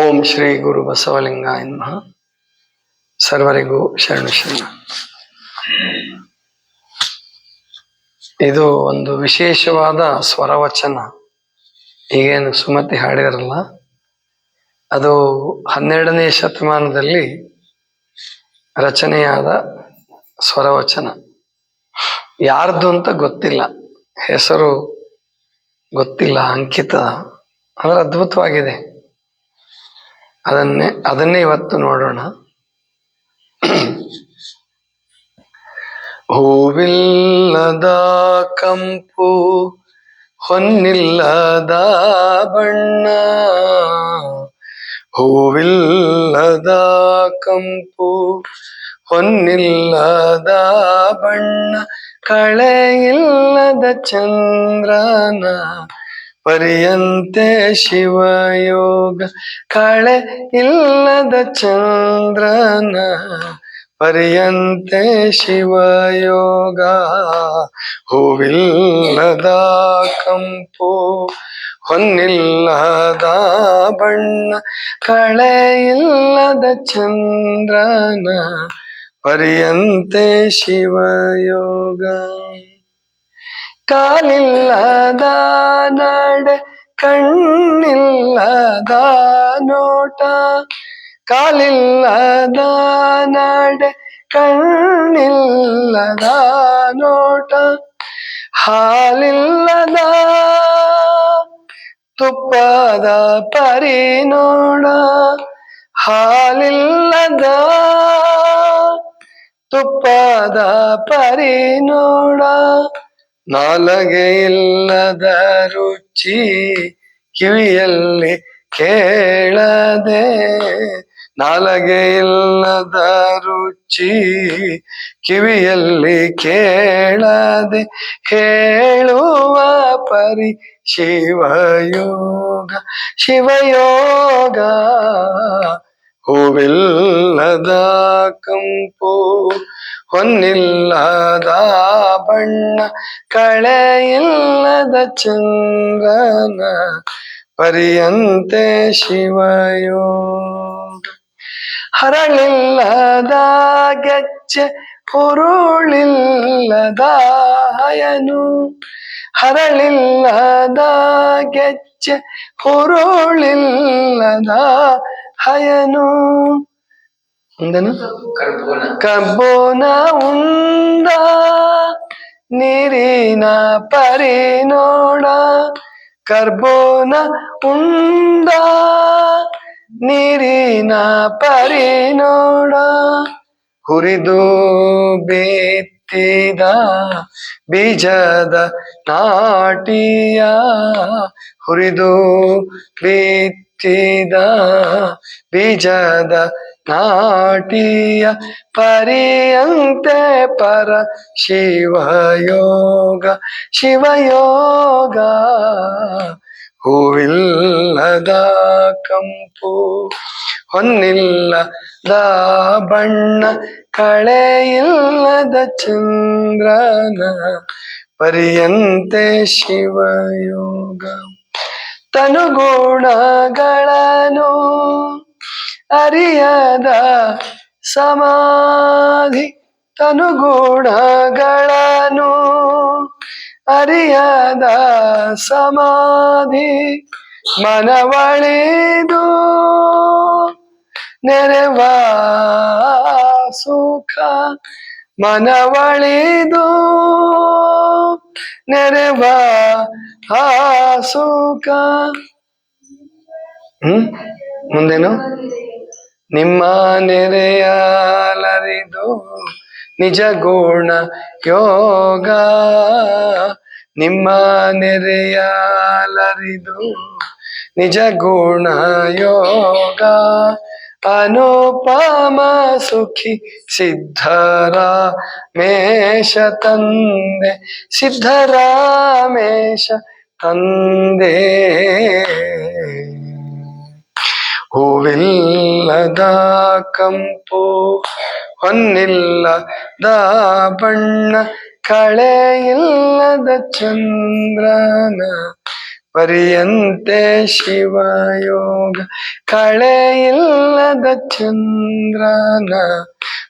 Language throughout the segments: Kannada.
ಓಂ ಶ್ರೀ ಗುರು ಬಸವಲಿಂಗ ನಮಃ. ಸರ್ವರಿಗೂ ಶರಣು ಶರಣ. ಇದು ಒಂದು ವಿಶೇಷವಾದ ಸ್ವರವಚನ. ಈಗೇನು ಸುಮತಿ ಹಾಡಿರಲ್ಲ. ಅದು ಹನ್ನೆರಡನೇ ಶತಮಾನದಲ್ಲಿ ರಚನೆಯಾದ ಸ್ವರವಚನ. ಯಾರ್ದು ಅಂತ ಗೊತ್ತಿಲ್ಲ. ಹೆಸರು ಗೊತ್ತಿಲ್ಲ, ಅಂಕಿತ. ಅಂದ್ರೆ ಅದ್ಭುತವಾಗಿದೆ. ಅದನ್ನೇ ಅದನ್ನೇ ಇವತ್ತು ನೋಡೋಣ. ಹೂವಿಲ್ಲದ ಕಂಪು ಹೊನ್ನಿಲ್ಲದ ಬಣ್ಣ. ಹೂವಿಲ್ಲದ ಕಂಪು ಹೊನ್ನಿಲ್ಲದ ಬಣ್ಣ. ಕಳೆಯಿಲ್ಲದ ಚಂದ್ರನ ಪರಿಯಂತೆ ಶಿವಯೋಗ ಕಳೆ ಇಲ್ಲದ ಚಂದ್ರನ ಪರಿಯಂತೆ ಶಿವಯೋಗ ಹೂವಿಲ್ಲದ ಕಂಪು ಹೊನ್ನಿಲ್ಲದ ಬಣ್ಣ ಕಳೆ ಇಲ್ಲದ ಚಂದ್ರನ ಪರಿಯಂತೆ ಶಿವಯೋಗ ಕಾಲಿಲ್ಲದ ನಡೆ ಕಣ್ಣಿಲ್ಲದ ನೋಟ ಕಾಲಿಲ್ಲದ ನಡೆ ಕಣ್ಣಿಲ್ಲದ ನೋಟ ಹಾಲಿಲ್ಲದ ತುಪ್ಪದ ಪರಿ ನೋಡ ಹಾಲಿಲ್ಲದ ತುಪ್ಪದ ಪರಿ ನೋಡ ನಾಲಗೆ ಇಲ್ಲದ ರುಚಿ ಕಿವಿಯಲ್ಲಿ ಕೇಳದೆ ನಾಲಗೆ ಇಲ್ಲದ ರುಚಿ ಕಿವಿಯಲ್ಲಿ ಕೇಳದೆ ಹೇಳುವ ಪರಿ ಶಿವಯೋಗ ಶಿವಯೋಗ. ಹೂವಿಲ್ಲದ ಕಂಪು ಹೊನ್ನಿಲ್ಲದ ಬಣ್ಣ ಕಳೆ ಇಲ್ಲದ ಚಂದ್ರನ ಪರಿಯಂತೆ ಶಿವಯೋಗ ಹರಳಿಲ್ಲದ ಗೆಜ್ಜೆ ಹಯನು. ಮುಂದೆನು ಕಬ್ಬೋನ ಉಂದ ನೀರಿನ ಪರಿ ನೋಡ. ಕರ್ಬೋನ ಉಂದ ನೀರಿನ ಪರಿ ನೋಡ. ಹುರಿದು ಬೇತ್ತಿದ ಬೀಜದ ನಾಟಿಯ ಹುರಿದು ಬಿತ್ತಿದ ಬೀಜದ ನಾಟಿಯ ಪರಿಯಂತೆ ಪರ ಶಿವಯೋಗ ಶಿವಯೋಗ. ಹೂವಿಲ್ಲದ ಕಂಪು ಹೊನ್ನಿಲ್ಲದ ಬಣ್ಣ ಕಳೆಯಿಲ್ಲದ ಚಂದ್ರನ ಪರಿಯಂತೆ ಶಿವಯೋಗ ತನುಗುಣಗಳನ್ನು ಅರಿಯದ ಸಮಾಧಿ ತನುಗುಣಗಳನ್ನು ಅರಿಯದ ಸಮಾಧಿ ಮನವಳಿದು ನೆರವ ಸುಖ ಮನವಳಿದು. ನೆರವ ಆ ಸುಖ ಹ್ಮ್? ಮುಂದೇನು? ನಿಮ್ಮ ನೆರೆಯಲರಿದು ನಿಜ ಗುಣ ಯೋಗ. ನಿಮ್ಮ ನೆರೆಯಲರಿದು ನಿಜ ಗುಣ ಯೋಗ. ಅನುಪಮ ಸುಖಿ ಸಿದ್ಧರಾಮೇಶ ತಂದೆ ಸಿದ್ಧರಾಮೇಶ ತಂದೆ ಹೂವಿಲ್ಲದ ಕಂಪು ಹೊನ್ನಿಲ್ಲದ ಬಣ್ಣ ಕಳೆ ಇಲ್ಲದ ಚಂದ್ರನ ಪರ್ಯಂತೆ ಶಿವಯೋಗ. ಕಳೆ ಇಲ್ಲದ ಚಂದ್ರನ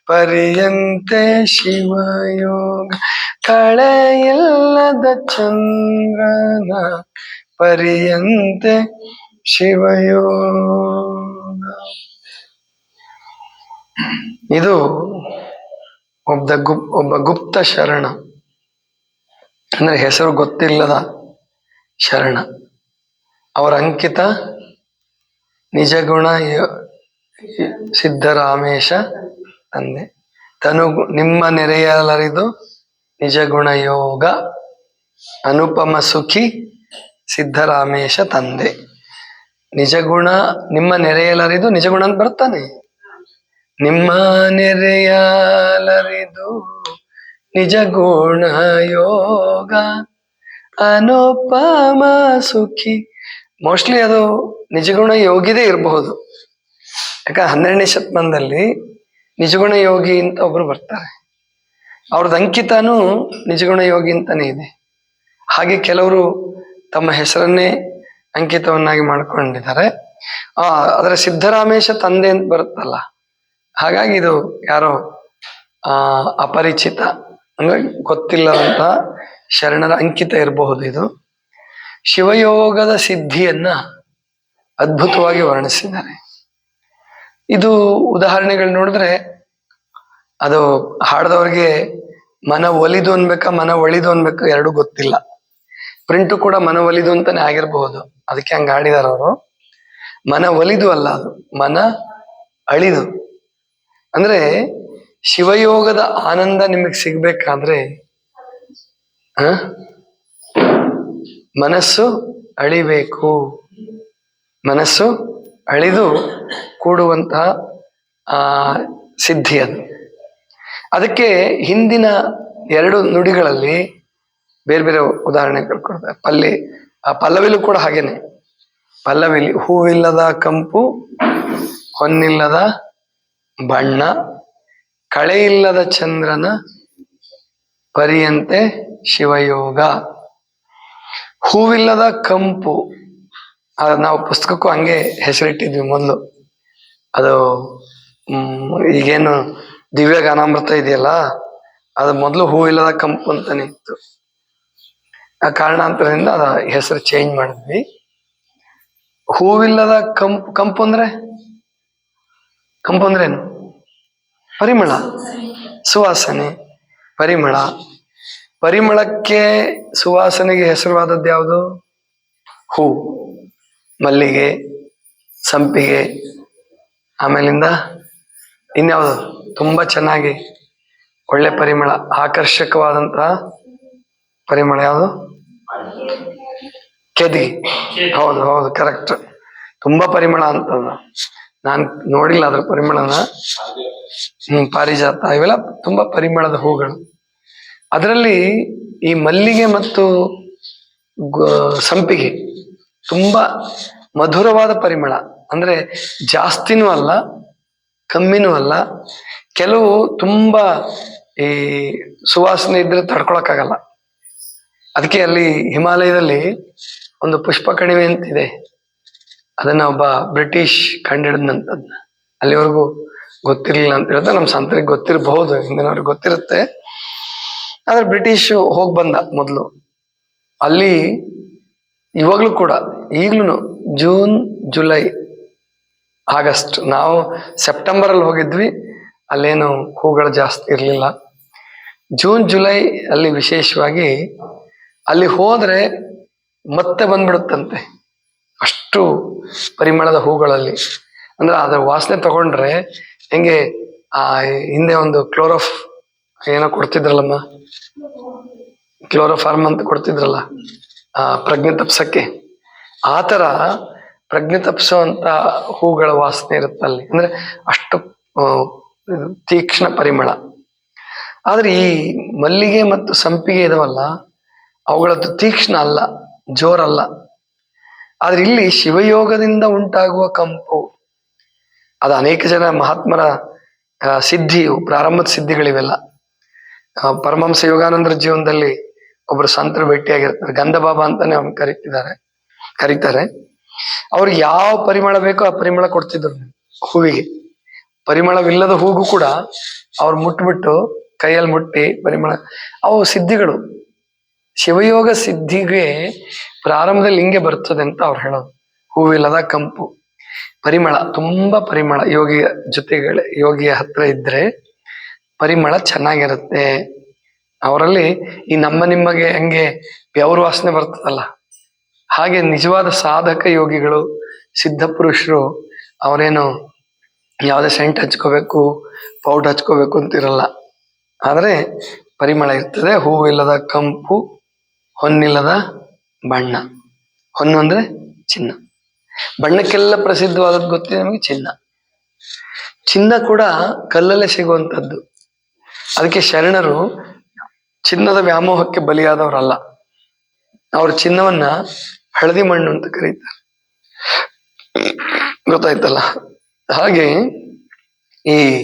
ಪರಿಯಂತೆ ಶಿವಯೋಗ. ಕಳೆ ಇಲ್ಲದ ಚಂದ್ರನ ಪರಿಯಂತೆ ಶಿವಯೋಗ. ಇದು ಒಬ್ಬ ಗುಪ್, ಒಬ್ಬ ಗುಪ್ತ ಶರಣ. ಅಂದ್ರೆ ಹೆಸರು ಗೊತ್ತಿಲ್ಲದ ಶರಣ. ಅವರ ಅಂಕಿತ ನಿಜಗುಣ ಸಿದ್ಧರಾಮೇಶ ತಂದೆ. ತನು ನಿಮ್ಮ ನೆರೆಯಲರಿದು ನಿಜಗುಣ ಯೋಗ, ಅನುಪಮ ಸುಖಿ, ಸಿದ್ಧರಾಮೇಶ ತಂದೆ. ನಿಜಗುಣ, ನಿಮ್ಮ ನೆರೆಯಲರಿದು ನಿಜಗುಣ ಅಂತ ಬರ್ತಾನೆ ನಿಮ್ಮ ನೆರೆಯಲರಿದು ನಿಜಗುಣ ಯೋಗ ಅನುಪಮ ಸುಖಿ. ಮೋಸ್ಟ್ಲಿ ಅದು ನಿಜಗುಣ ಯೋಗಿದೇ ಇರಬಹುದು. ಯಾಕ ಹನ್ನೆರಡನೇ ಶತಮಾನದಲ್ಲಿ ನಿಜಗುಣ ಯೋಗಿ ಅಂತ ಒಬ್ರು ಬರ್ತಾರೆ. ಅವ್ರದ್ದು ಅಂಕಿತನೂ ನಿಜಗುಣ ಯೋಗಿ ಅಂತಾನೆ ಇದೆ. ಹಾಗೆ ಕೆಲವರು ತಮ್ಮ ಹೆಸರನ್ನೇ ಅಂಕಿತವನ್ನಾಗಿ ಮಾಡ್ಕೊಂಡಿದ್ದಾರೆ. ಆ ಅದರ ಸಿದ್ದರಾಮೇಶ ತಂದೆ ಅಂತ ಬರುತ್ತಲ್ಲ. ಹಾಗಾಗಿ ಇದು ಯಾರೋ, ಆ ಅಂದ್ರೆ ಗೊತ್ತಿಲ್ಲದಂತಹ ಶರಣರ ಅಂಕಿತ ಇರಬಹುದು ಇದು. ಶಿವಯೋಗದ ಸಿದ್ಧಿಯನ್ನ ಅದ್ಭುತವಾಗಿ ವರ್ಣಿಸಿದ್ದಾರೆ. ಇದು ಉದಾಹರಣೆಗಳು ನೋಡಿದ್ರೆ ಅದು ಹಾಡದವ್ರಿಗೆ ಮನ ಒಲಿದು ಅನ್ಬೇಕಾ, ಮನ ಒಳಿದು ಅನ್ಬೇಕಾ ಎರಡು ಗೊತ್ತಿಲ್ಲ. ಪ್ರಿಂಟು ಕೂಡ ಮನ ಒಲಿದು ಅಂತಾನೆ ಆಗಿರಬಹುದು. ಅದಕ್ಕೆ ಹಂಗ ಆಡಿದಾರ ಅವರು. ಮನ ಒಲಿದು ಅಲ್ಲ ಅದು. ಮನ ಅಳಿದು. ಅಂದ್ರೆ ಶಿವಯೋಗದ ಆನಂದ ನಿಮಗೆ ಸಿಗ್ಬೇಕಾದ್ರೆ ಆ? ಮನಸ್ಸು ಅಳಿಬೇಕು. ಮನಸ್ಸು ಅಳಿದು ಕೂಡುವಂತಹ, ಆ, ಸಿದ್ಧಿ ಅದು. ಅದಕ್ಕೆ ಹಿಂದಿನ ಎರಡು ನುಡಿಗಳಲ್ಲಿ ಬೇರೆ ಬೇರೆ ಉದಾಹರಣೆಗಳು ಕೊಡ್ತಾರೆ. ಪಲ್ಲಿ, ಆ ಪಲ್ಲವಿಲು ಕೂಡ ಹಾಗೇನೆ. ಪಲ್ಲವಿಲಿ ಹೂವಿಲ್ಲದ ಕಂಪು ಹೊನ್ನಿಲ್ಲದ ಬಣ್ಣ ಕಳೆಯಿಲ್ಲದ ಚಂದ್ರನ ಪರಿಯಂತೆ ಶಿವಯೋಗ. ಹೂವಿಲ್ಲದ ಕಂಪು ನಾವು ಪುಸ್ತಕಕ್ಕೂ ಹಂಗೆ ಹೆಸರಿಟ್ಟಿದ್ವಿ ಮೊದಲು. ಅದು ಈಗೇನು ದಿವ್ಯ ಗಾನಾಮೃತ ಇದೆಯಲ್ಲ, ಅದು ಮೊದಲು ಹೂವಿಲ್ಲದ ಕಂಪು ಅಂತಾನೆ ಇತ್ತು. ಆ ಕಾರಣಾಂತರದಿಂದ ಅದ ಹೆಸರು ಚೇಂಜ್ ಮಾಡಿದ್ವಿ. ಹೂವಿಲ್ಲದ ಕಂಪು ಕಂಪು ಅಂದ್ರೆ? ಕಂಪು ಅಂದ್ರೆ ಏನು ಪರಿಮಳ, ಸುವಾಸನೆ, ಪರಿಮಳ. ಪರಿಮಳಕ್ಕೆ ಸುವಾಸನೆಗೆ ಹೆಸರುವಾದದ್ದು ಯಾವುದು? ಹೂ, ಮಲ್ಲಿಗೆ, ಸಂಪಿಗೆ. ಆಮೇಲಿಂದ ಇನ್ಯಾವುದು? ತುಂಬ ಚೆನ್ನಾಗಿ ಒಳ್ಳೆ ಪರಿಮಳ, ಆಕರ್ಷಕವಾದಂತಹ ಪರಿಮಳ ಯಾವುದು? ಕೆದಿಗೆ ಹೌದು ಹೌದು ಕರೆಕ್ಟ್ ತುಂಬಾ ಪರಿಮಳ ಅಂತ ನಾನು ನೋಡಿಲ್ಲ ಅದ್ರ ಪರಿಮಳನ. ಪಾರಿಜಾತ ಇವೆಲ್ಲ ತುಂಬಾ ಪರಿಮಳದ ಹೂಗಳು. ಅದರಲ್ಲಿ ಈ ಮಲ್ಲಿಗೆ ಮತ್ತು ಸಂಪಿಗೆ ತುಂಬಾ ಮಧುರವಾದ ಪರಿಮಳ. ಅಂದ್ರೆ ಜಾಸ್ತಿನೂ ಅಲ್ಲ, ಕಮ್ಮಿನೂ ಅಲ್ಲ. ಕೆಲವು ತುಂಬಾ ಈ ಸುವಾಸನೆ ಇದ್ರೆ ತಡ್ಕೊಳಕ್ಕಾಗಲ್ಲ. ಅದಕ್ಕೆ ಅಲ್ಲಿ ಹಿಮಾಲಯದಲ್ಲಿ ಒಂದು ಪುಷ್ಪ ಕಣಿವೆ ಅಂತಿದೆ. ಅದನ್ನ ಒಬ್ಬ ಬ್ರಿಟಿಷ್ ಕಂಡಿಡಿದಂಥದ್ನ ಅಲ್ಲಿವರೆಗೂ ಗೊತ್ತಿರ್ಲಿಲ್ಲ ಅಂತ ಹೇಳ್ತಾ ನಮ್ಮ ಸಂತರಿಗೆ ಗೊತ್ತಿರಬಹುದು, ಹಿಂದಿನವ್ರಿಗೆ ಗೊತ್ತಿರುತ್ತೆ. ಆದ್ರೆ ಬ್ರಿಟಿಷ್ ಹೋಗ್ ಬಂದ ಮೊದಲು. ಅಲ್ಲಿ ಇವಾಗ್ಲೂ ಕೂಡ ಈಗ್ಲೂ ಜೂನ್, ಜುಲೈ, ಆಗಸ್ಟ್, ನಾವು ಸೆಪ್ಟೆಂಬರ್ ಅಲ್ಲಿ ಹೋಗಿದ್ವಿ, ಅಲ್ಲೇನು ಹೂಗಳು ಜಾಸ್ತಿ ಇರಲಿಲ್ಲ. ಜೂನ್, ಜುಲೈ ಅಲ್ಲಿ ವಿಶೇಷವಾಗಿ ಅಲ್ಲಿ ಹೋದ್ರೆ ಮತ್ತೆ ಬಂದ್ಬಿಡುತ್ತಂತೆ. ಅಷ್ಟು ಪರಿಮಳದ ಹೂಗಳಲ್ಲಿ. ಅಂದ್ರೆ ಅದರ ವಾಸನೆ ತಗೊಂಡ್ರೆ ಹೆಂಗೆ, ಆ, ಹಿಂದೆ ಒಂದು ಕ್ಲೋರೋಫ್ ಏನೋ ಕೊಡ್ತಿದ್ರಲ್ಲಮ್ಮ? ಕ್ಲೋರೋಫಾರ್ಮ್ ಅಂತ ಕೊಡ್ತಿದ್ರಲ್ಲ, ಆ ಪ್ರಜ್ಞೆ ತಪ್ಸಕ್ಕೆ ಆ ಥರ ಪ್ರಜ್ಞೆ ತಪ್ಸುವಂತ ಹೂಗಳ ವಾಸನೆ ಇರುತ್ತೆ ಅಲ್ಲಿ. ಅಂದ್ರೆ ಅಷ್ಟು ತೀಕ್ಷ್ಣ ಪರಿಮಳ. ಆದ್ರೆ ಈ ಮಲ್ಲಿಗೆ ಮತ್ತು ಸಂಪಿಗೆ ಇದಾವಲ್ಲ, ಅವುಗಳದ್ದು ತೀಕ್ಷ್ಣ ಅಲ್ಲ, ಜೋರಲ್ಲ. ಆದ್ರೆ ಇಲ್ಲಿ ಶಿವಯೋಗದಿಂದ ಉಂಟಾಗುವ ಕಂಪು ಅದು ಅನೇಕ ಜನ ಮಹಾತ್ಮರ ಸಿದ್ಧಿಯು, ಪ್ರಾರಂಭದ ಸಿದ್ಧಿಗಳಿವೆಲ್ಲ. ಪರಮಹಂಸ ಯೋಗಾನಂದರ ಜೀವನದಲ್ಲಿ ಒಬ್ರು ಸಂತರು ಭೇಟಿಯಾಗಿರ್ತಾರೆ. ಗಂಧ ಬಾಬಾ ಅಂತಾನೆ ಅವ್ನು ಕರೀತಿದ್ದಾರೆ, ಕರೀತಾರೆ. ಅವ್ರು ಯಾವ ಪರಿಮಳ ಬೇಕೋ ಆ ಪರಿಮಳ ಕೊಡ್ತಿದ್ರು ಹೂವಿಗೆ. ಪರಿಮಳವಿಲ್ಲದ ಹೂಗೂ ಕೂಡ ಅವ್ರು ಮುಟ್ಬಿಟ್ಟು ಕೈಯಲ್ಲಿ ಮುಟ್ಟಿ ಪರಿಮಳ. ಅವು ಸಿದ್ಧಿಗಳು. ಶಿವಯೋಗ ಸಿದ್ಧಿಗೆ ಪ್ರಾರಂಭದಲ್ಲಿ ಹಿಂಗೆ ಬರ್ತದೆ ಅಂತ ಅವ್ರು ಹೇಳೋದು. ಹೂವಿಲ್ಲದ ಕಂಪು. ಪರಿಮಳ, ತುಂಬಾ ಪರಿಮಳ. ಯೋಗಿಯ ಜೊತೆಗಳ, ಯೋಗಿಯ ಹತ್ರ ಇದ್ರೆ ಪರಿಮಳ ಚೆನ್ನಾಗಿರುತ್ತೆ. ಅವರಲ್ಲಿ ಈ ನಮ್ಮ ನಿಮಗೆ ಹೆಂಗೆ ಬೆವರು ವಾಸನೆ ಬರ್ತದಲ್ಲ, ಹಾಗೆ ನಿಜವಾದ ಸಾಧಕ ಯೋಗಿಗಳು, ಸಿದ್ಧ ಪುರುಷರು, ಅವರೇನು ಯಾವುದೇ ಸೆಂಟ್ ಹಚ್ಕೋಬೇಕು, ಪೌಡರ್ ಹಚ್ಕೋಬೇಕು ಅಂತಿರಲ್ಲ ಆದರೆ ಪರಿಮಳ ಇರ್ತದೆ ಹೂವಿಲ್ಲದ ಕಂಪು, ಹೊನ್ನಿಲ್ಲದ ಬಣ್ಣ. ಹೊನ್ನು ಅಂದರೆ ಚಿನ್ನ. ಬಣ್ಣಕ್ಕೆಲ್ಲ ಪ್ರಸಿದ್ಧವಾದದ್ದು ಗೊತ್ತಿದೆ ನಮಗೆ? ಚಿನ್ನ. ಚಿನ್ನ ಕೂಡ ಕಲ್ಲಲ್ಲೇ ಸಿಗುವಂಥದ್ದು. ಅದಕ್ಕೆ ಶರಣರು ಚಿನ್ನದ ವ್ಯಾಮೋಹಕ್ಕೆ ಬಲಿಯಾದವರಲ್ಲ. ಅವರು ಚಿನ್ನವನ್ನ ಹಳದಿ ಮಣ್ಣು ಅಂತ ಕರೀತಾರೆ. ಗೊತ್ತಾಯ್ತಲ್ಲ? ಹಾಗೆ ಈ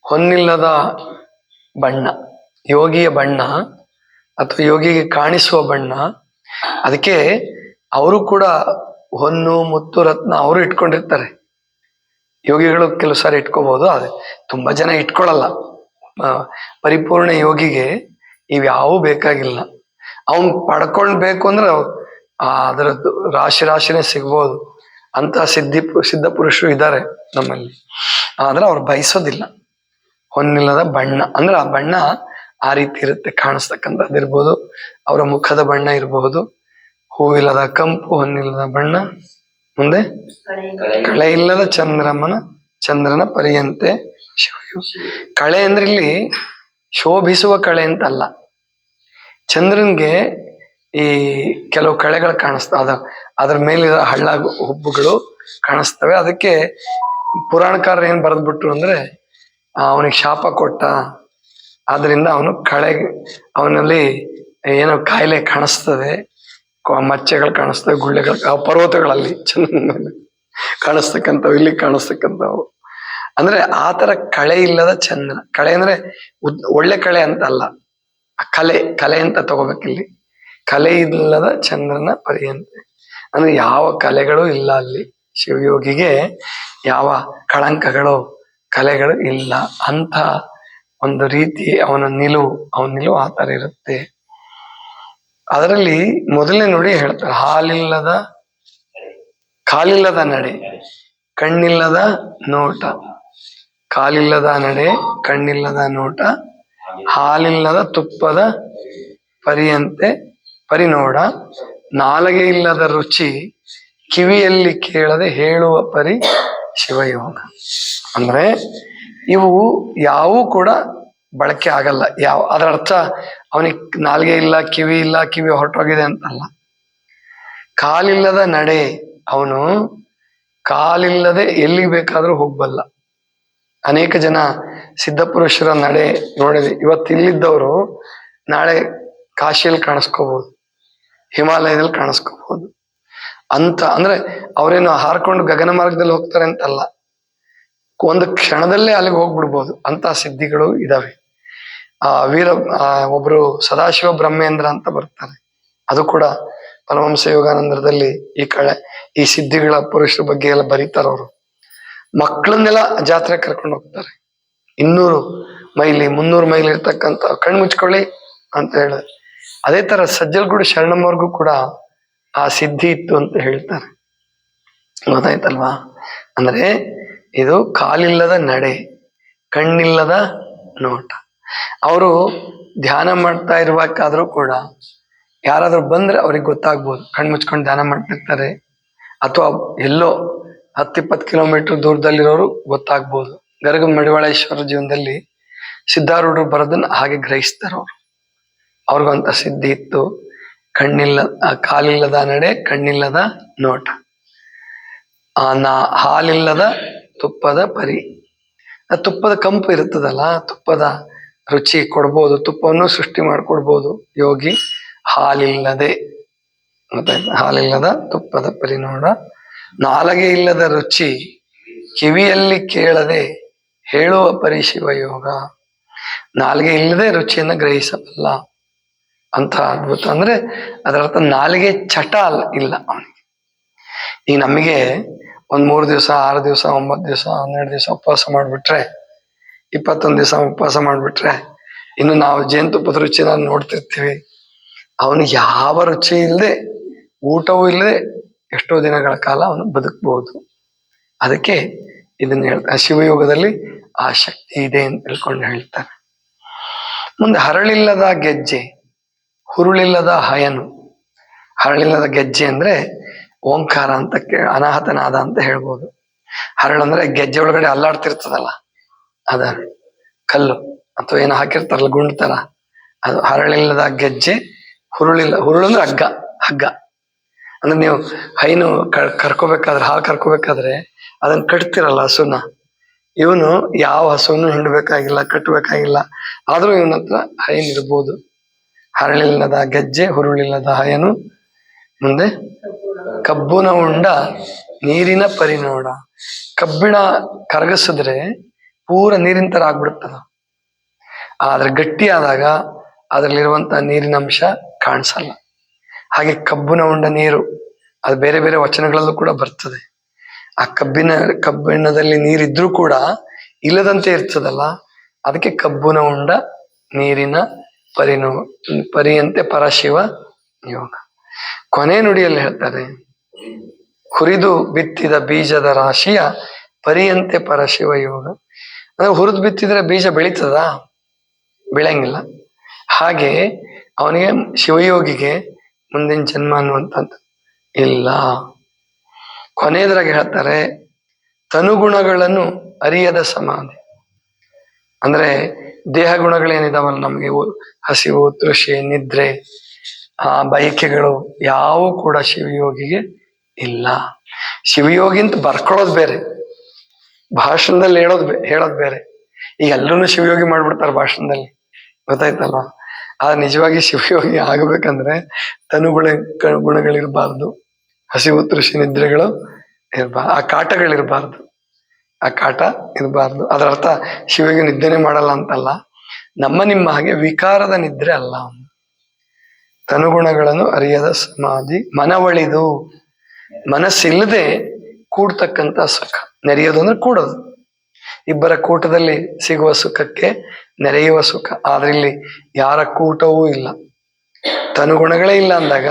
ಹೊನ್ನಿಲ್ಲದ ಬಣ್ಣ, ಯೋಗಿಯ ಬಣ್ಣ ಅಥವಾ ಯೋಗಿಗೆ ಕಾಣಿಸುವ ಬಣ್ಣ, ಅದಕ್ಕೆ ಅವರು ಕೂಡ ಹೊನ್ನು, ಮುತ್ತು, ರತ್ನ ಅವರು ಇಟ್ಕೊಂಡಿರ್ತಾರೆ. ಯೋಗಿಗಳು ಕೆಲವು ಸಾರಿ ಇಟ್ಕೋಬಹುದು ಆದ್ರೆ ತುಂಬಾ ಜನ ಇಟ್ಕೊಳ್ಳಲ್ಲ ಪರಿಪೂರ್ಣ ಯೋಗಿಗೆ ಇವ್ಯಾವೂ ಬೇಕಾಗಿಲ್ಲ. ಅವನ್ ಪಡ್ಕೊಳ್ಬೇಕು ಅಂದ್ರೆ ಅದರದ್ದು ರಾಶಿ ರಾಶಿನೇ ಸಿಗ್ಬೋದು. ಅಂತ ಸಿದ್ಧಿ ಸಿದ್ಧ ಪುರುಷರು ಇದ್ದಾರೆ ನಮ್ಮಲ್ಲಿ. ಆದ್ರೆ ಅವ್ರು ಬಯಸೋದಿಲ್ಲ. ಹೊನ್ನಿಲ್ಲದ ಬಣ್ಣ. ಅಂದ್ರೆ ಆ ಬಣ್ಣ ಆ ರೀತಿ ಇರುತ್ತೆ ಕಾಣಿಸ್ತಕ್ಕಂಥದ್ದು ಇರ್ಬೋದು ಅವರ ಮುಖದ ಬಣ್ಣ ಇರಬಹುದು ಹೂವಿಲ್ಲದ ಕಂಪು ಹೊನ್ನಿಲ್ಲದ ಬಣ್ಣ, ಮುಂದೆ ಕಳೆ ಇಲ್ಲದ ಚಂದ್ರಮನ, ಚಂದ್ರನ ಪರಿಯಂತೆ ಶಿವಯು. ಕಳೆ ಅಂದ್ರೆ ಇಲ್ಲಿ ಶೋಭಿಸುವ ಕಳೆ ಅಂತ ಅಲ್ಲ ಚಂದ್ರನ್ಗೆ ಈ ಕೆಲವು ಕಳೆಗಳು ಕಾಣಿಸ್ತಾವ ಅದ ಅದ್ರ ಮೇಲಿರೋ ಹಳ್ಳ ಹುಬ್ಬುಗಳು ಕಾಣಿಸ್ತವೆ. ಅದಕ್ಕೆ ಪುರಾಣಕಾರ ಏನ್ ಬರೆದ್ಬಿಟ್ರು ಅಂದ್ರೆ ಅವನಿಗೆ ಶಾಪ ಕೊಟ್ಟ. ಆದ್ರಿಂದ ಅವನು ಕಳೆ ಅವನಲ್ಲಿ ಏನೋ ಕಾಯಿಲೆ ಕಾಣಿಸ್ತದೆ. ಮಚ್ಚೆಗಳು ಕಾಣಿಸ್ತವೆ ಗುಳ್ಳೆಗಳು, ಆ ಪರ್ವತಗಳಲ್ಲಿ ಮೇಲೆ ಕಾಣಿಸ್ತಕ್ಕಂಥವು, ಇಲ್ಲಿ ಕಾಣಿಸ್ತಕ್ಕಂಥವು. ಅಂದ್ರೆ ಆ ತರ ಕಳೆ ಇಲ್ಲದ ಚಂದ್ರ ಕಳೆ ಅಂದ್ರೆ ಒಳ್ಳೆ ಕಳೆ ಅಂತ ಅಲ್ಲ ಕಲೆ ಕಲೆ ಅಂತ ತಗೋಬೇಕಿಲ್ಲಿ ಕಲೆ ಇಲ್ಲದ ಚಂದ್ರನ ಪರ್ಯಂತೆ. ಅಂದ್ರೆ ಯಾವ ಕಲೆಗಳು ಇಲ್ಲ ಅಲ್ಲಿ. ಶಿವಯೋಗಿಗೆ ಯಾವ ಕಳಂಕಗಳು ಕಲೆಗಳು ಇಲ್ಲ. ಅಂತ ಒಂದು ರೀತಿ ಅವನ ನಿಲುವು ಅವನ ನಿಲುವು ಆ ತರ ಇರುತ್ತೆ. ಅದರಲ್ಲಿ ಮೊದಲನೇ ನೋಡಿ ಹೇಳ್ತಾರೆ, ಹಾಲಿಲ್ಲದ ಕಾಲಿಲ್ಲದ ನಡೆ, ಕಣ್ಣಿಲ್ಲದ ನೋಟ. ಕಾಲಿಲ್ಲದ ನಡೆ, ಕಣ್ಣಿಲ್ಲದ ನೋಟ. ಹಾಲಿಲ್ಲದ ತುಪ್ಪದ ಪರಿಯಂತೆ ಪರಿನೋಡ. ನಾಲಗೆ ಇಲ್ಲದ ರುಚಿ ಕಿವಿಯಲ್ಲಿ ಕೇಳದೆ ಹೇಳುವ ಪರಿ ಶಿವಯೋಗ ಅಂದ್ರೆ ಇವು ಯಾವೂ ಕೂಡ ಬಳಕೆ ಆಗಲ್ಲ. ಯಾವ, ಅದರ ಅರ್ಥ ಅವನಿಗೆ ನಾಲ್ಗೆ ಇಲ್ಲ, ಕಿವಿ ಇಲ್ಲ, ಕಿವಿ ಹೊರಟೋಗಿದೆ ಅಂತಲ್ಲ. ಕಾಲಿಲ್ಲದ ನಡೆ ಅವನು ಕಾಲಿಲ್ಲದೆ ಎಲ್ಲಿಗೆ ಬೇಕಾದ್ರೂ ಹೋಗ್ಬಲ್ಲ. ಅನೇಕ ಜನ ಸಿದ್ಧಪುರುಷರ ನಡೆ ನೋಡಿದೆ. ಇವತ್ತು ಇಲ್ಲಿದ್ದವರು ನಾಳೆ ಕಾಶಿಯಲ್ಲಿ ಕಾಣಿಸ್ಕೋಬಹುದು ಹಿಮಾಲಯದಲ್ಲಿ ಕಾಣಿಸ್ಕೋಬಹುದು ಅಂತ, ಅಂದ್ರೆ ಅವರೇನು ಹಾರ್ಕೊಂಡು ಗಗನ ಮಾರ್ಗದಲ್ಲಿ ಹೋಗ್ತಾರೆ ಅಂತಲ್ಲ. ಒಂದು ಕ್ಷಣದಲ್ಲೇ ಅಲ್ಲಿಗೆ ಹೋಗ್ಬಿಡ್ಬೋದು. ಅಂತ ಸಿದ್ಧಿಗಳು ಇದಾವೆ. ಆ ವೀರ ಒಬ್ರು ಸದಾಶಿವ ಬ್ರಹ್ಮೇಂದ್ರ ಅಂತ ಬರ್ತಾರೆ. ಅದು ಕೂಡ ಪರಮಹಂಸ ಯೋಗಾನಂದರದಲ್ಲಿ ಈ ಕಳೆ, ಈ ಸಿದ್ಧಿಗಳ ಪುರುಷರ ಬಗ್ಗೆ ಎಲ್ಲ ಬರೀತಾರ ಅವರು. ಮಕ್ಕಳನ್ನೆಲ್ಲ ಜಾತ್ರೆ ಕರ್ಕೊಂಡು ಹೋಗ್ತಾರೆ. ಇನ್ನೂರು ಮೈಲಿ, ಮುನ್ನೂರು ಮೈಲಿ ಇರ್ತಕ್ಕಂಥ ಕಣ್ಣು ಮುಚ್ಕೊಳ್ಳಿ ಅಂತ ಹೇಳಿದ್ರೆ ಅದೇ ತರ ಸಜ್ಜಲ್ಗೂಡು ಶರಣಮ್ಮವ್ರಿಗೂ ಕೂಡ ಆ ಸಿದ್ಧಿ ಇತ್ತು ಅಂತ ಹೇಳ್ತಾರೆ. ಗೊತ್ತಾಯ್ತಲ್ವಾ? ಅಂದ್ರೆ ಇದು ಕಾಲಿಲ್ಲದ ನಡೆ, ಕಣ್ಣಿಲ್ಲದ ನೋಟ. ಅವರು ಧ್ಯಾನ ಮಾಡ್ತಾ ಇರ್ಬೇಕಾದ್ರೂ ಕೂಡ ಯಾರಾದ್ರೂ ಬಂದ್ರೆ ಅವ್ರಿಗೆ ಗೊತ್ತಾಗ್ಬೋದು. ಕಣ್ಣು ಮುಚ್ಕೊಂಡು ಧ್ಯಾನ ಮಾಡ್ತಿರ್ತಾರೆ. ಅಥವಾ ಎಲ್ಲೋ ಹತ್ತಿಪ್ಪತ್ತು ಕಿಲೋಮೀಟರ್ ದೂರದಲ್ಲಿರೋರು ಗೊತ್ತಾಗ್ಬೋದು. ಗರಗ ಮಡಿವಾಳೇಶ್ವರ ಜೀವನದಲ್ಲಿ ಸಿದ್ಧಾರೂಢರು ಬರೋದನ್ನ ಹಾಗೆ ಗ್ರಹಿಸ್ತಾರೆ ಅವರು. ಅವ್ರಿಗಂತ ಸಿದ್ಧಿ ಇತ್ತು. ಕಣ್ಣಿಲ್ಲ ಕಾಲಿಲ್ಲದ ನಡೆ, ಕಣ್ಣಿಲ್ಲದ ನೋಟ. ಆ ನಾ, ಹಾಲಿಲ್ಲದ ತುಪ್ಪದ ಪರಿ. ಆ ತುಪ್ಪದ ಕಂಪು ಇರುತ್ತದಲ್ಲ ತುಪ್ಪದ ರುಚಿ ಕೊಡ್ಬೋದು, ತುಪ್ಪವನ್ನು ಸೃಷ್ಟಿ ಮಾಡಿಕೊಡ್ಬೋದು. ಯೋಗಿ, ಹಾಲಿಲ್ಲದೆ ಗೊತ್ತಾಯ್ತಾ ಹಾಲಿಲ್ಲದ ತುಪ್ಪದ ಪರಿಣಾಮ. ನಾಲಗೆ ಇಲ್ಲದ ರುಚಿ, ಕಿವಿಯಲ್ಲಿ ಕೇಳದೆ ಹೇಳುವ ಪರಿಶಿವ ಯೋಗ. ನಾಲಿಗೆ ಇಲ್ಲದೆ ರುಚಿಯನ್ನು ಗ್ರಹಿಸಬಲ್ಲ ಅಂತ ಅದ್ಭುತ. ಅಂದ್ರೆ ಅದರರ್ಥ ನಾಲಿಗೆ ಚಟ ಇಲ್ಲ ಅವನಿಗೆ. ಈಗ ನಮಗೆ ಒಂದ್ ಮೂರು ದಿವಸ, ಆರು ದಿವಸ, ಒಂಬತ್ತು ದಿವಸ, ಹನ್ನೆರಡು ದಿವಸ ಉಪವಾಸ ಮಾಡ್ಬಿಟ್ರೆ ಇಪ್ಪತ್ತೊಂದು ದಿವಸ ಉಪವಾಸ ಮಾಡ್ಬಿಟ್ರೆ ಇನ್ನು ನಾವು ಜೇನುತುಪ್ಪದ ರುಚಿನ ನೋಡ್ತಿರ್ತೀವಿ. ಅವನು ಯಾವ ರುಚಿ ಇಲ್ಲದೆ ಊಟವೂ ಇಲ್ಲದೆ ಎಷ್ಟೋ ದಿನಗಳ ಕಾಲ ಅವನು ಬದುಕಬಹುದು ಅದಕ್ಕೆ ಇದನ್ನ ಹೇಳ್ತಾರೆ ಶಿವಯೋಗದಲ್ಲಿ ಆ ಶಕ್ತಿ ಇದೆ ಅಂತ ತಿಳ್ಕೊಂಡು ಹೇಳ್ತಾರೆ. ಮುಂದೆ ಹರಳಿಲ್ಲದ ಗೆಜ್ಜೆ, ಹುರುಳಿಲ್ಲದ ಹಯನು. ಹರಳಿಲ್ಲದ ಗೆಜ್ಜೆ ಅಂದ್ರೆ ಓಂಕಾರ ಅಂತ ಅನಾಹತನಾದ ಅಂತ ಹೇಳ್ಬೋದು. ಹರಳಂದ್ರೆ ಗೆಜ್ಜೆ ಒಳಗಡೆ ಅಲ್ಲಾಡ್ತಿರ್ತದಲ್ಲ. ಅದ ಕಲ್ಲು ಅಥವಾ ಏನೋ ಹಾಕಿರ್ತಾರಲ್ಲ ಗುಂಡ್ ತರ. ಅದು ಹರಳಿಲ್ಲದ ಗೆಜ್ಜೆ, ಹುರುಳಿಲ್ಲ, ಹುರುಳು ಅಂದ್ರೆ ಹಗ್ಗ ಹಗ್ಗ. ಅಂದ್ರೆ ನೀವು ಹೈನು ಕರ್ಕೋಬೇಕಾದ್ರೆ, ಹಾಲು ಕರ್ಕೋಬೇಕಾದ್ರೆ ಅದನ್ನ ಕಟ್ತಿರಲ್ಲ ಹಸುನ. ಇವನು ಯಾವ ಹಸುವನ್ನು ಹಿಂಡಬೇಕಾಗಿಲ್ಲ ಕಟ್ಟಬೇಕಾಗಿಲ್ಲ ಆದ್ರೂ ಇವನ ಹತ್ರ ಹೈನ್ ಇರ್ಬೋದು. ಹರಳಿಲ್ಲದ ಗೆಜ್ಜೆ, ಹುರುಳಿಲ್ಲದ ಹಯನು ಮುಂದೆ ಕಬ್ಬುನ ಉಂಡ, ನೀರಿನ ಪರಿನೋಡ ಕಬ್ಬಿಣ ಕರಗಿಸಿದ್ರೆ ಪೂರ ನೀರಿನ ತರ ಆಗ್ಬಿಡುತ್ತದ ಆದ್ರೆ ಗಟ್ಟಿ ಆದಾಗ ಅದರಲ್ಲಿರುವಂತ ನೀರಿನ ಅಂಶ ಕಾಣಿಸಲ್ಲ. ಹಾಗೆ ಕಬ್ಬಿನ ಉಂಡ ನೀರು, ಅದು ಬೇರೆ ಬೇರೆ ವಚನಗಳಲ್ಲೂ ಕೂಡ ಬರ್ತದೆ. ಆ ಕಬ್ಬಿನ ಕಬ್ಬಿಣದಲ್ಲಿ ನೀರಿದ್ರೂ ಕೂಡ ಇಲ್ಲದಂತೆ ಇರ್ತದಲ್ಲ, ಅದಕ್ಕೆ ಕಬ್ಬಿನ ಉಂಡ ನೀರಿನ ಪರಿನೋ ಪರಿಯಂತೆ ಪರಶಿವ ಯೋಗ. ಕೊನೆ ನುಡಿಯಲ್ಲಿ ಹೇಳ್ತಾರೆ ಹುರಿದು ಬಿತ್ತಿದ ಬೀಜದ ರಾಶಿಯ ಪರಿಯಂತೆ ಪರಶಿವ ಯೋಗ. ಅಂದ್ರೆ ಹುರಿದು ಬಿತ್ತಿದ್ರೆ ಬೀಜ ಬೆಳೀತದ? ಬೆಳೆಯಂಗಿಲ್ಲ. ಹಾಗೆ ಅವನಿಗೆ ಶಿವಯೋಗಿಗೆ ಮುಂದಿನ ಜನ್ಮ ಅನ್ನುವಂಥದ್ದು ಇಲ್ಲ. ಕೊನೆಯದ್ರಾಗ ಹೇಳ್ತಾರೆ, ತನುಗುಣಗಳನ್ನು ಅರಿಯದ ಸಮಾಧಿ. ಅಂದ್ರೆ ದೇಹ ಗುಣಗಳೇನಿದಾವಲ್ಲ ನಮಗೆ? ಹಸಿವು, ತೃಷೆ, ನಿದ್ರೆ, ಆ ಬಯಕೆಗಳು ಯಾವ ಕೂಡ ಶಿವಯೋಗಿಗೆ ಇಲ್ಲ. ಶಿವಯೋಗಿಂತ ಬರ್ಕೊಳ್ಳೋದು ಬೇರೆ. ಭಾಷಣದಲ್ಲಿ ಹೇಳೋದು ಹೇಳೋದ್ ಬೇರೆ. ಈಗ ಎಲ್ಲರೂ ಶಿವಯೋಗಿ ಮಾಡ್ಬಿಡ್ತಾರೆ ಭಾಷಣದಲ್ಲಿ. ಗೊತ್ತಾಯ್ತಲ್ವ? ಆ ನಿಜವಾಗಿ ಶಿವಯೋಗಿ ಆಗಬೇಕಂದ್ರೆ ತನುಗುಣ ಗುಣಗಳಿರಬಾರ್ದು. ಹಸಿವು, ತೃಷಿ ನಿದ್ರೆಗಳು ಇರಬಾರ್ದು. ಆ ಕಾಟಗಳಿರಬಾರ್ದು. ಆ ಕಾಟ ಇರಬಾರ್ದು. ಅದರ ಅರ್ಥ ಶಿವಯೋಗಿ ನಿದ್ದೆನೆ ಮಾಡಲ್ಲ ಅಂತಲ್ಲ. ನಮ್ಮ ನಿಮ್ಮ ಹಾಗೆ ವಿಕಾರದ ನಿದ್ರೆ ಅಲ್ಲ ತನುಗುಣಗಳನ್ನು ಅರಿಯದ ಸಮಾಧಿ ಮನವಳಿದು. ಮನಸ್ಸಿಲ್ಲದೆ ಕೂಡ್ತಕ್ಕಂತ ಸುಖ. ನೆರೆಯೋದು ಅಂದ್ರೆ ಕೂಡೋದು. ಇಬ್ಬರ ಕೂಟದಲ್ಲಿ ಸಿಗುವ ಸುಖಕ್ಕೆ ನೆರೆಯುವ ಸುಖ. ಆದ್ರೆ ಇಲ್ಲಿ ಯಾರ ಕೂಟವೂ ಇಲ್ಲ. ತನುಗುಣಗಳೇ ಇಲ್ಲ ಅಂದಾಗ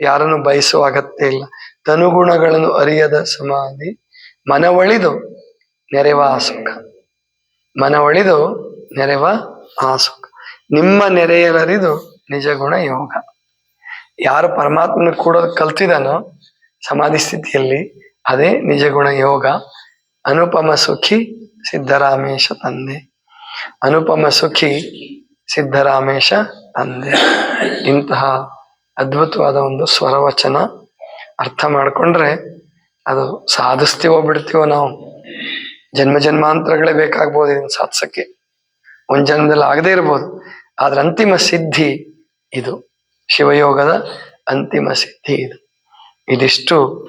ಯಾರನ್ನು ಬಯಸುವ ಅಗತ್ಯ ಇಲ್ಲ. ತನುಗುಣಗಳನ್ನು ಅರಿಯದ ಸಮಾಧಿ, ಮನವಳಿದು ನೆರೆವ ಆ ಸುಖ. ಮನವಳಿದು ನೆರೆವ ಆ ಸುಖ. ನಿಮ್ಮ ನೆರೆಯಲರಿದು ನಿಜ ಗುಣ ಯೋಗ. ಯಾರು ಪರಮಾತ್ಮನ ಕೂಡೋದು ಕಲ್ತಿದಾನೋ ಸಮಾಧಿ ಸ್ಥಿತಿಯಲ್ಲಿ ಅದೇ ನಿಜಗುಣ ಯೋಗ. ಅನುಪಮ ಸುಖಿ ಸಿದ್ಧರಾಮೇಶ ತಂದೆ. ಅನುಪಮ ಸುಖಿ ಸಿದ್ಧರಾಮೇಶ ತಂದೆ. ಇಂತಹ ಅದ್ಭುತವಾದ ಒಂದು ಸ್ವರವಚನ ಅರ್ಥ ಮಾಡಿಕೊಂಡ್ರೆ ಅದು ಸಾಧಿಸ್ತೀವೋ ಬಿಡ್ತೀವೋ ನಾವು. ಜನ್ಮ ಜನ್ಮಾಂತರಗಳೇ ಬೇಕಾಗ್ಬೋದು ಇದನ್ನ ಸಾಧಿಸಕ್ಕೆ. ಒಂದು ಜನ್ಮದಲ್ಲಿ ಆಗದೆ ಇರ್ಬೋದು. ಆದ್ರೆ ಅಂತಿಮ ಸಿದ್ಧಿ ಇದು. ಶಿವಯೋಗದ ಅಂತಿಮ ಸಿದ್ಧಿ ಇದು. ಇದಿಷ್ಟು